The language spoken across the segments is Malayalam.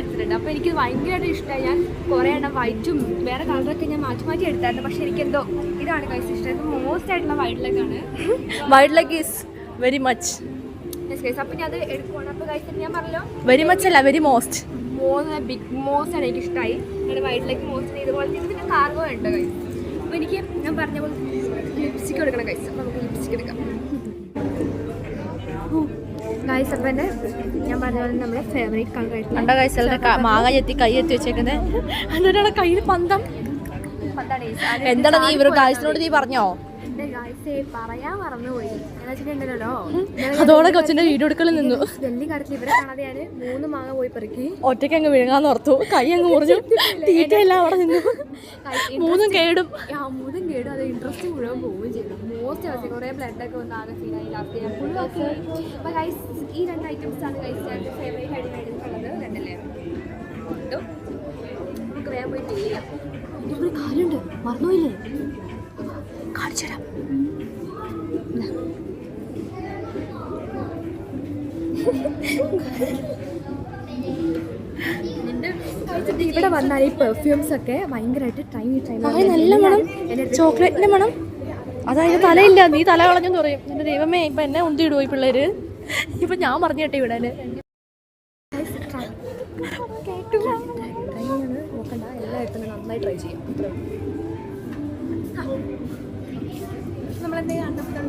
എടുത്തിട്ടുണ്ട്. അപ്പോൾ എനിക്ക് ഭയങ്കരമായിട്ട് ഇഷ്ടമായി ഞാൻ കുറേ എണ്ണം വൈറ്റും വേറെ കളറൊക്കെ ഞാൻ മാറ്റി മാറ്റി എടുത്തായിരുന്നു. പക്ഷേ എനിക്കെന്തോ ഇതാണ് കൈസ് ഇഷ്ടം. മോസ്റ്റ് ആയിട്ടുള്ള വൈറ്റിലേക്കാണ് വൈൽഡ് ആണ്. ഈസ് വെരി മച്ച് അപ്പോൾ ഞാൻ അത് എടുക്കുവാണ്. അപ്പോൾ ഗൈസ് ഞാൻ പറഞ്ഞല്ലോ. വെരി മച്ച് അല്ല very most most big most ആണ് എനിക്ക് ഇഷ്ടമായി ഞാൻ വൈറ്റിലേക്ക് മോസ്റ്റ് ഇതുപോലെ തന്നെ ഇതിന് കാർഗോ ഉണ്ട് കൈസ് അപ്പോൾ എനിക്ക് ഞാൻ പറഞ്ഞ പോലെ ലിപ്സ്റ്റിക് എടുക്കണം കൈസ് അപ്പോൾ നമുക്ക് ലിപ്സ്റ്റിക് എടുക്കാം. ഗൈസ് അപ്പം എന്റെ ഞാൻ പറഞ്ഞ പോലെ നമ്മുടെ ഫേവറേറ്റ് മാങ്ങ ചെത്തി കൈ എത്തി വെച്ചേക്കുന്നത് എന്നിട്ടാണ് കയ്യിൽ പന്തം. എന്താണ് നീ ഇവർ ഗായ്സിനോട് നീ പറഞ്ഞോ? അതോടെ കൊച്ചിന്റെ വീഡിയോ നിന്നു. ഒറ്റയ്ക്ക് അങ്ങ് വിഴുങ്ങാന്ന് ഓർത്തു. കൈ അങ്ങ് മുറിഞ്ഞു. തീറ്റയല്ല അവിടെ നിന്നു. മൂന്നും കേടും. മൂന്നും കേടും. അത് ഇൻട്രസ്റ്റ് മുഴുവൻ പോവുകയും ചെയ്തു. മോസ്റ്റ് അവസ്ഥ കുറേ ബ്ലഡൊക്കെ വന്ന് ആകെ സീനായി ലാസ്റ്റ് ഞാൻ ഫുള്ളാക്കി അപ്പോൾ ഗൈസ് ഈ രണ്ട് ഐറ്റംസ് ആണ് കഴിച്ചാൽ ഫേവറേറ്റ് ആയിട്ട് രണ്ടല്ലേ നമുക്ക് വേഗം പോയി ചെയ്യാം. ഒരു കാര്യമുണ്ട്. മറന്നുപോയില്ലേ? കാണിച്ചുതരാം ഇവിടെ വന്നാൽ ഈ പെർഫ്യൂംസ് ഒക്കെ ഭയങ്കരമായിട്ട് ട്രൈ ട്രൈ നല്ല മണം ചോക്ലേറ്റിന്റെ മണം അതായത് തലയില്ല നീ തല കളഞ്ഞെന്ന് പറയും എന്റെ ദൈവമേ ഇപ്പൊ എന്നെ ഉന്തിയിടുവോ ഈ പിള്ളേര് ഇപ്പൊ ഞാൻ പറഞ്ഞു കേട്ടെ ഇവിടെ എല്ലായിട്ടും നന്നായി ട്രൈ ചെയ്യാം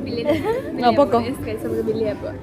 നമ്മളെന്തെങ്കിലും ആ, പൊക്കോ. നമുക്ക് ബില്ല് ചെയ്യാൻ പോവാം